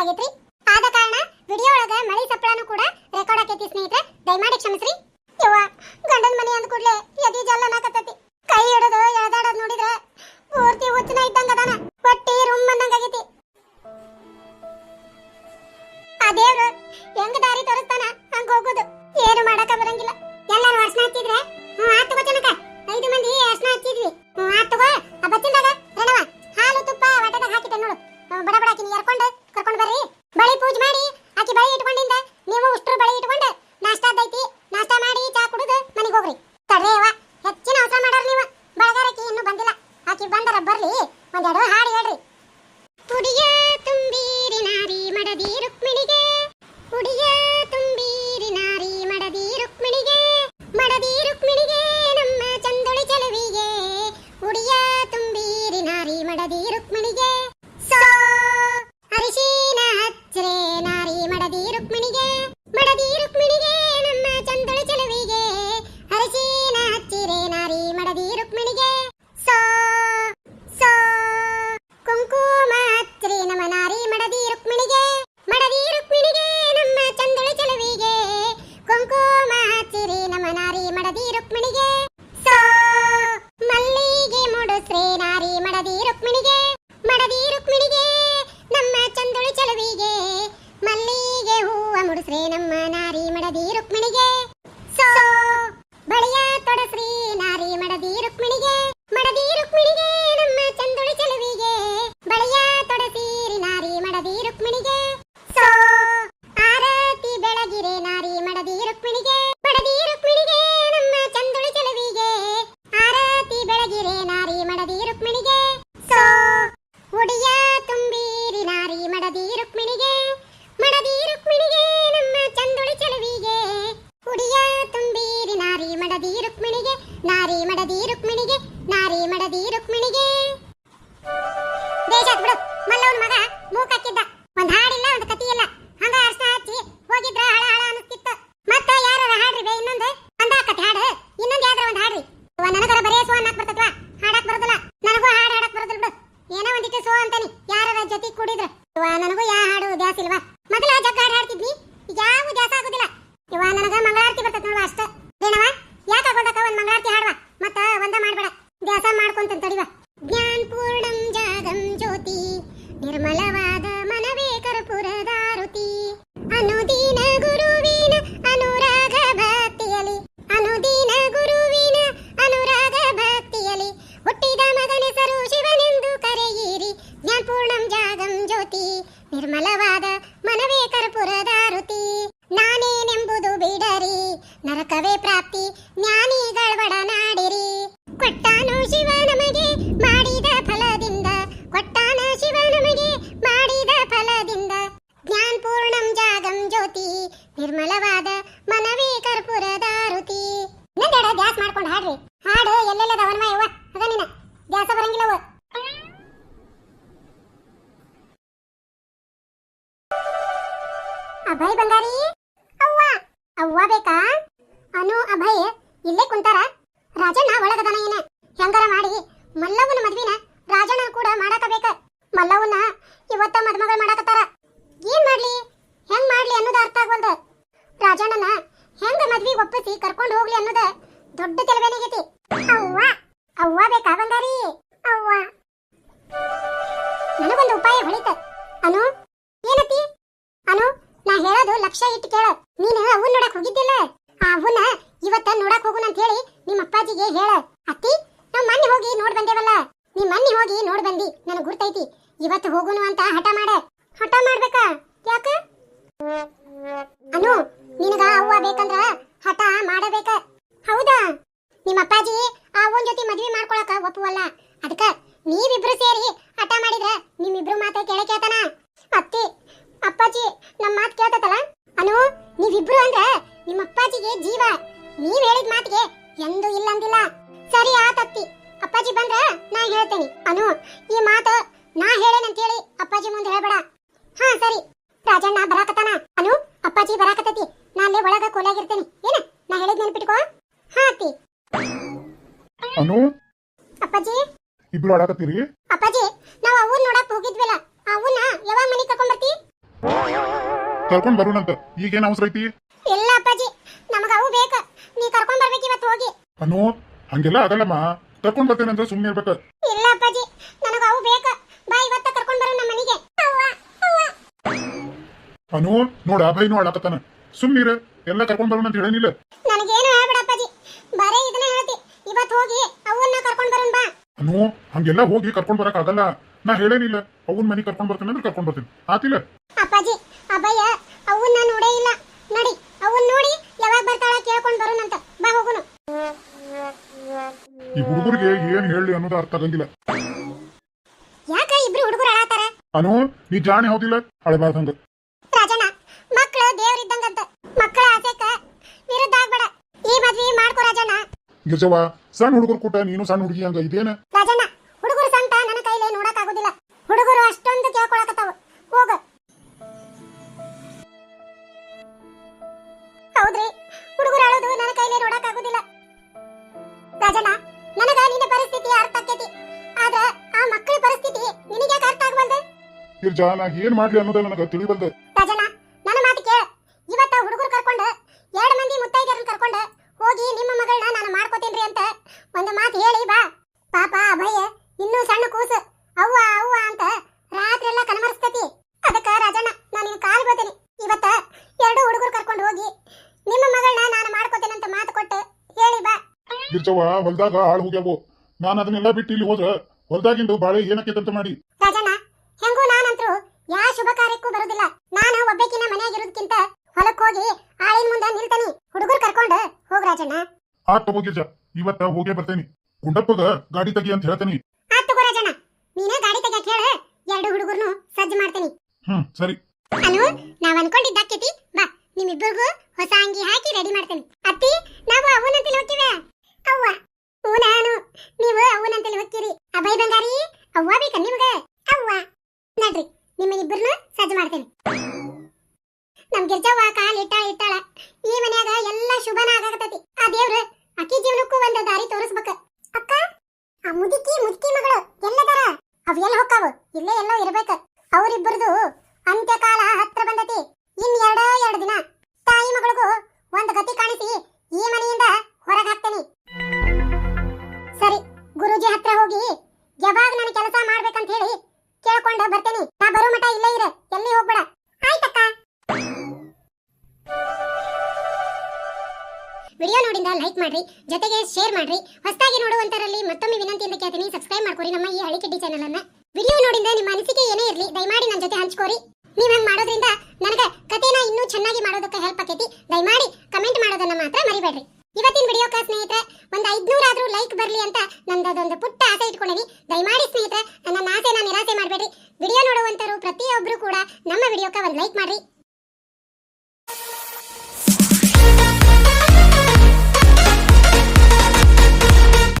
ಆಗೇತ್ರಿ ಆದ ಕಾರಣ ವಿಡಿಯೋ ಒಳಗ ಮಳಿ ಸಪ್ಪಳನು ಕೂಡ ರೆಕಾರ್ಡ್ ಆಕೈತಿ ಸ್ನೇಹಿತರೆ. ದಯಮಾಡಿ ಕ್ಷಮಿಸ್ರಿ. ಯವ್ವ, ಗಂಡನ ಮನೆ ಅಂದ ಕೂಡಲೇ ಎದಿ ಜಲ್ಲ ನಾಕತ್ತತಿ ಕೈ ಹಿಡಿದು ಎಳ್ದಾಡೋದ್ ನೋಡಿದ್ರೆ ಪೂರ್ತಿ ಉಚ್ಚನ ಇದ್ದಂಗ ಅದಾನ. ಹೊಟ್ಟಿ ರೂಮ್ ಬಂದಂಗ ಆಗೈತಿ. ಆ ದೇವ್ರು ಹೆಂಗ್ ದಾರಿ ತೋರಿಸ್ತಾನ? ಹಂಗ ಹೋಗೋದು. ಏನು ಮಾಡಕ ಬರಂಗಿಲ್ಲ. ಎಲ್ಲಾರು ಅರ್ಶನ ಹಚ್ಚಿದ್ರೆ ಹ್ಮ್ ಆತ ತಗೋ ಐದು ಮಂದಿ ಅರ್ಶನ ಹಚ್ಚಿದ್ವಿ. ಹ್ಮ್ ಆತ ತಗೋ. ಆ ಬಚ್ಚಿನ್ದಾಗ ರಣವ ಹಾಲು ತುಪ್ಪ ಹೊಟ್ಟೆದಾಗ ಹಾಕಿಟ್ಟೆ ನೋಡು. ಬಡ ಬಡ ಹಾಕಿನಿ ಎರ್ಕೊಂಡು ಕರ್ಕೊಂಡು ಬರ್ರಿ. ಬಳಿ ಪೂಜೆ ರುಕ್ಮಿಣಿಗೆ ಅಭಯ್ ಬಂಗಾರಿ? ಅವ್ವ ಅವ್ವ ಬೇಕಾ? ಅನು, ಅಭಯ್, ಇಲ್ಲೇ ಕುಂತಾರ? ರಾಜಣ್ಣ ಒಳಗದನ ಏನ? ಹೆಂಗಾರ ಮಾಡಿ? ಮಲ್ಲವನ ಮದ್ವಿನ ರಾಜಣ್ಣ ಕೂಡ ಮಾಡಾಕಬೇಕ. ಮಲ್ಲವನ ಇವತ್ತ ಮದ್ಮಗಳು ಮಾಡಾಕತ್ತಾರ. ಏನ್ ಮಾಡ್ಲಿ? ಹೆಂಗ್ ಮಾಡ್ಲಿ ಅನ್ನೋದು ಅರ್ಥ ಆಗವಲ್ದ. ರಾಜಣ್ಣನ ಹೆಂಗ ಮದ್ವಿಗೆ ಒಪ್ಪಿಸಿ ಕರ್ಕೊಂಡು ಹೋಗ್ಲಿ ಅನ್ನೋದ ದೊಡ್ಡ ನೀನು ಅವನ್ ನೋಡಕ್ ಹೋಗಿದ್ದಿಲ್ಲ? ಆ ಇವತ್ತ ನೋಡಕ್ ಹೋಗುಣ ಅಂತ ಹೇಳಿ ನಿಮ್ಮ ಅಪ್ಪಾಜಿಗೆ ಹೇಳ. ಅತ್ತಿ, ನಾವ್ ಮನ್ನಿ ಹೋಗಿ ನೋಡ್ ಬಂದೇವಲ್ಲ? ನೀ ಮನ್ನಿ ಹೋಗಿ ನೋಡ್ ಬಂದಿ, ನನಗ್ ಗುರ್ತೈತಿ. ಇವತ್ತ ಹೋಗೋಣ ಅಂತ ಹಠ ಮಾಡ. ಹಠ ಮಾಡಬೇಕಾ? ಯಾಕ? ಅನು, ನಿನಗ ಅವ್ವ ಬೇಕಂದ್ರ ಹಠ ಅಂದಿಲ್ಲ ಸರಿ ಆತತ್ತಿ ಅಪ್ಪಾಜಿ ಬಂದ್ರ ನಾ ಹೇಳ್ತೀನಿ. ಅನು ಈ ಮಾತು ನಾ ಹೇಳೇನಂತೇಳಿ ಅಪ್ಪಾಜಿ ಮುಂದೆ ಹೇಳ್ಬೇಡ. ಹಾ ಸರಿ. ರಾಜಣ್ಣ ಬರಾಕತ್ತಾನ? ಅನು ಅಪ್ಪಾಜಿ ಬರಾಕತ್ತತಿ. ನಾ ಅಲ್ಲೇ ಒಳಗ ಕೋಲಾಗಿರ್ತೇನೆ. ಏನ? ನಾ ಹೇಳಿದ್ ನೆನ್ಪಿಟ್ಕೋ. ಹಾ ಅತ್ತಿ. ಅನು? ಅಪ್ಪಾಜಿ? ಇಬ್ರು ಆಡಾಕತ್ತೀರಿ? ಅಪ್ಪಾಜಿ ನಾವ್ ಅವನ್ ನೋಡಕ್ ಹೋಗಿದ್ವಲ್ಲ. ಅವ್ವನ್ನ ಯಾವಾಗ ಮನಿ ಕರ್ಕೊಂಡ್ ಬರ್ತಿ? ಕರ್ಕೊಂಡ್ ಬರೋಣಂತ. ಈಗೇನ್ ಅವಸರ ಐತಿ? ಇಲ್ಲ ಅಪ್ಪಾಜಿ. ನಮಗ ಅವು ಬೇಕ. ನೀ ಕರ್ಕೊಂಡ್ ಬರ್ಬೇಕು ಇವತ್ತು ಹೋಗಿ. ಅನು ಹಂಗೆಲ್ಲ ಆಗಲ್ಲಮ್ಮ. ಕರ್ಕೊಂಡ್ ಬರ್ತೇನೆ ಅಂದ್ರೆ ಸುಮ್ಮನೆ ಇರ್ಬೇಕು. ಇಲ್ಲ ಅಪ್ಪಾಜಿ ನನಗ ಅವು ಬೇಕ. ಬಾ ಇವತ್ತ ಕರ್ಕೊಂಡ್ ಬರೋ ನಮ್ಮ ಮನೆಗೆ. ಅವ್ವ, ಅವ್ವ. ಅನು ನೋಡ ಅಭಯ್ನು ಆಡಾಕತ್ತಾನ ಸುಮ್ಮನಿರ ಎಲ್ಲ ಕರ್ಕೊಂಡ್ ಬರೋಣ ಅಂತ ಹೇಳೇನಿಲ್ಲ. ನನಗೇನು ಹೇಳ್ಬೇಡ ಅಪ್ಪಾಜಿ. ಬರೇ ಇದನ್ನ ಹೇಳ್ತಿ. ಇವತ್ತು ಹೋಗಿ ಅವನ್ನ ಕರ್ಕೊಂಡ್ ಬರೋಣ ಬಾ. ಅನು ಹಂಗೆಲ್ಲ ಹೋಗಿ ಕರ್ಕೊಂಡ್ ಬರಕ್ ಆಗಲ್ಲ. ನಾ ಹೇಳೇನಿಲ್ಲ. ಅವನ್ ಮನೆ ಕರ್ಕೊಂಡ್ ಬರ್ತೇನೆ ಅಂದ್ರೆ ಕರ್ಕೊಂಡ್ ಬರ್ತೇನೆ. ಆತಿಲ್ಲ? ಅಪ್ಪಾಜಿ ಅಬ್ಬಯ್ಯ ಅವನ್ನ ನೋಡೇ ಇಲ್ಲ. ನಡಿ ಅವನ್ ನೋಡಿ ಯಾವಾಗ ಬರ್ತಾಳ ಕೇಳ್ಕೊಂಡ್ ಬರೋಣಂತ. ಬಾ ಹೋಗುನು. ಈ ಹುಡುಗರಿಗೆ ಏನ್ ಹೇಳಿ ಅನ್ನೋದು ಅರ್ಥ ಆಗಂಗಿಲ್ಲ. ಯಾಕ ಇಬ್ರು ಹುಡುಗರು ಅಳಾತಾರ? ಅನು ನೀ ಜಾಣೆ ಹೌದಿಲ್ಲ? ಹಳಬಾರ್ದಂಗ ರಾಜಣ್ಣ ಮಕ್ಕಳು ದೇವ್ರಿದ್ದಂಗಂತ ಮಕ್ಕಳ ಆಸೆಕ ವಿರುದ್ಧ ಆಗ್ಬೇಡ. ಈ ಮದ್ವಿ ಮಾಡ್ಕೋ ರಾಜಣ್ಣ. ಗಿರ್ಜವ್ವ ಸಣ್ಣ ಹುಡುಗರು ಕೂಟ ನೀನು ಸಣ್ಣ ಹುಡುಗಿ ಹಂಗ ಇದೇನ? ರಾಜಣ್ಣ ಹುಡುಗರು ಸಂತ ನನ್ನ ಕೈಲೇ ನೋಡಕ್ ಆಗುದಿಲ್ಲ ಹುಡುಗರು ಅಷ್ಟೊಂದು ಕೇಳ್ಕೊಳಕತ್ತಾವ. ಹೋಗ. ಹೌದ್ರಿ ಹುಡುಗರು ಅಳೋದು ನನ್ನ ಕೈಲೇ ನೋಡಕ್ ಆಗುದಿಲ್ಲ ರಾಜಣ್ಣ ನನಗ ನಿನ್ನ ಪರಿಸ್ಥಿತಿ ಅರ್ಥ ಆಕೈತಿ. ಆದ್ರ ಆ ಮಕ್ಕಳ ಪರಿಸ್ಥಿತಿ ನಿನಗೆ ಯಾಕೆ ಅರ್ಥ ಆಗಬಲ್ದು ಗಿರ್ಜಾ ನಾ ಏನ್ ಮಾಡ್ಲಿ ಅನ್ನೋದ ನನಗ ತಿಳಿಬಲ್ದ ರಾಜಣ್ಣ ನನ್ನ ಮಾತು ಕೇಳ. ಇವತ್ತ ಹುಡುಗರು ಕರ್ಕೊಂಡು ಎರಡು ಮಂದಿ ಮುತ್ತೈದೆಯರನ್ನ ಕರ್ಕೊಂಡು ಹೋಗಿ ನಿಮ್ಮ ಮಗಳನ್ನ ನಾನು ಮಾಡ್ಕೋತೇನ್ರಿ ಅಂತ ಒಂದು ಮಾತು ಹೇಳಿ ಬಾ. ಪಾಪ ಅಭಯ ಇನ್ನೂ ಸಣ್ಣ ಕೂಸು. ಅವ್ವ ಅವ್ವ ಅಂತ ರಾತ್ರಿ ಎಲ್ಲ ಕನಮರಿಸ್ತತಿ ಅದಕ್ಕ ರಾಜಣ್ಣ ನಾನು ನಿನ್ ಕಾಲು ಬೀಳ್ತೇನೆ ಇವತ್ತ ಎರಡು ಹುಡುಗರು ಕರ್ಕೊಂಡು ಹೋಗಿ ನಿಮ್ಮ ಮಗಳನ್ನ ನಾನು ಮಾಡ್ಕೋತೇನಂತ ಮಾತು ಕೊಟ್ಟು ಹೇಳಿ ಬಾ ಗಿರ್ಜವ್ವ ಹೊಲ್ದಾಗ ಹಾಳು ಹೋಗ್ಯಾವು. ನಾನು ಅದನ್ನೆಲ್ಲ ಬಿಟ್ಟು ಇಲ್ಲಿ ಹೋದ್ರ ಹೊಲ್ದಾಗಿಂದು ಬಾಳೆ ಏನಕ್ಕೈತಂತ ಮಾಡಿ? ರಾಜಣ್ಣ ಹೆಂಗೂ ನಾನಂತ್ರು ಯಾ ಶುಭ ಕಾರ್ಯಕ್ಕೂ ಬರೋದಿಲ್ಲ. ನಾನು ಒಬ್ಬಕಿನ ಮನೆಯಾಗಿರೋದಕ್ಕಿಂತ ಹೊಲಕ್ಕೆ ಹೋಗಿ ಆಳಿನ ಮುಂದೆ ನಿಲ್ತಾನಿ. ಹುಡುಗರು ಕರ್ಕೊಂಡು ಹೋಗ್ ರಾಜಣ್ಣ. ಆ ತಗೋ ಗಿರ್ಜಾ ಇವತ್ತ ಹೋಗೇ ಬರ್ತೇನಿ. ಗುಂಡಪ್ಪಗ ಗಾಡಿ ತೆಗಿ ಅಂತ ಹೇಳ್ತೇನಿ. ಆತ್ ತಗೋ ರಾಜಣ್ಣ. ನೀನೇ ಗಾಡಿ ತೆಗಿಯಕ್ ಹೇಳ ಎರಡು ಹುಡುಗರ್ನು ಸಜ್ಜು ಮಾಡ್ತೀನಿ. ಹ್ಮ್ ಸರಿ. ಅನು ನಾವ್ ಅನ್ಕೊಂಡಿದ್ದಾಕೇತಿ ಬಾ ನಿಮ್ಮಿಬ್ಬರಿಗೂ ಹೊಸ ಅಂಗಿ ಹಾಕಿ ರೆಡಿ ಮಾಡ್ತೇನೆ. ಅತ್ತಿ ನಾವು ಅವನಂತಲ್ಲಿ ಹೋಗ್ತೀವಿ. ಅವ್ವ. ಹ್ಞೂ ನಾನು. ನೀವು ಅವನಂತಲ್ಲಿ ಹೋಗ್ತೀರಿ. ಅಭಯ್ ಬಂಗಾರಿ? ಅವ್ವ ಬೇಕಾ ನಿಮ್ಗ? ಅವ್ವ. ನಡ್ರಿ ನಿಮ್ಮ ಇಬ್ಬರನ್ನು ಸಜ್ಜು ಮಾಡ್ತೇನೆ. ನಮ್ ಗಿರ್ಜವ್ವ ಕಾಲ್ ಇಟ್ಟ, ಇಟ್ಟಾಳ. ಈ ಮನ್ಯಾಗ ಎಲ್ಲ ಶುಭನ ಆಗಾಕತ್ತೈತಿ. ಆ ದೇವ್ರ ಅಕ್ಕಿ ಜೀವನಕ್ಕೂ ಒಂದ ದಾರಿ ತೋರಿಸ್ಬೇಕ. ಅಕ್ಕ, ಆ ಮುದುಕಿ ಮುದುಕಿ ಮಗಳು ಎಲ್ಲದಾರ ಅವೆಲ್ಲ ಹೊಕ್ಕಾವ ಇಲ್ಲೇ ಎಲ್ಲೋ ಇರ್ಬೇಕ. ಅವರಿಬ್ಬರದು ಅಂತ್ಯಕಾಲ ಹತ್ರ ಬಂದತಿ. ವಿಡಿಯೋ ನೋಡಿಂದ ಲೈಕ್ ಮಾಡ್ರಿ, ಜೊತೆಗೆ ಶೇರ್ ಮಾಡ್ರಿ. ಹೊಸದಾಗಿ ನೋಡುವಂತರಲ್ಲಿ ಮತ್ತೊಮ್ಮೆ ವಿನಂತಿ ಅಂತ ಕೇಳ್ತೀನಿ ಸಬ್ಸ್ಕ್ರೈಬ್ ಮಾಡ್ಕೊರಿ ನಮ್ಮ ಈ ಹಳಿಕಿಡ್ಡಿ ಚಾನಲ್ ಅನ್ನ. ವಿಡಿಯೋ ನೋಡಿಂದ ನಿಮ್ಮ ಅನಿಸಿಕೆ ಏನೇ ಇರಲಿ, ದಯಮಾಡಿ ನನ್ನ ಜೊತೆ ಹಂಚ್ಕೋರಿ. ನೀವ್ ಹಂಗ್ ಮಾಡೋದ್ರಿಂದ ನನಗೆ ಕಥೆನ ಇನ್ನೂ ಚೆನ್ನಾಗಿ ಮಾಡೋದಕ್ಕೆ ಹೆಲ್ಪ್ ಆಕೈತಿ. ದಯಮಾಡಿ ಕಮೆಂಟ್ ಮಾಡೋದನ್ನ ಮಾತ್ರ ಮರಿಬೇಡ್ರಿ. ಇವತ್ತಿನ ವಿಡಿಯೋಕ ಸ್ನೇಹಿತರೆ, ಒಂದು ಐದ್ನೂರಾದ್ರೂ ಲೈಕ್ ಬರಲಿ ಅಂತ ನಂದದೊಂದು ಪುಟ್ಟ ಆಸೆ ಇಟ್ಕೊಂಡಿನಿ. ದಯಮಾಡಿ ಸ್ನೇಹಿತರೆ, ನನ್ನ ಆಸೆನ ನಿರಾಸೆ ಮಾಡಬೇಡ್ರಿ. ವಿಡಿಯೋ ನೋಡುವಂತರು ಪ್ರತಿಯೊಬ್ರು ಕೂಡ ನಮ್ಮ ವಿಡಿಯೋಕ ಒಂದು ಲೈಕ್ ಮಾಡ್ರಿ.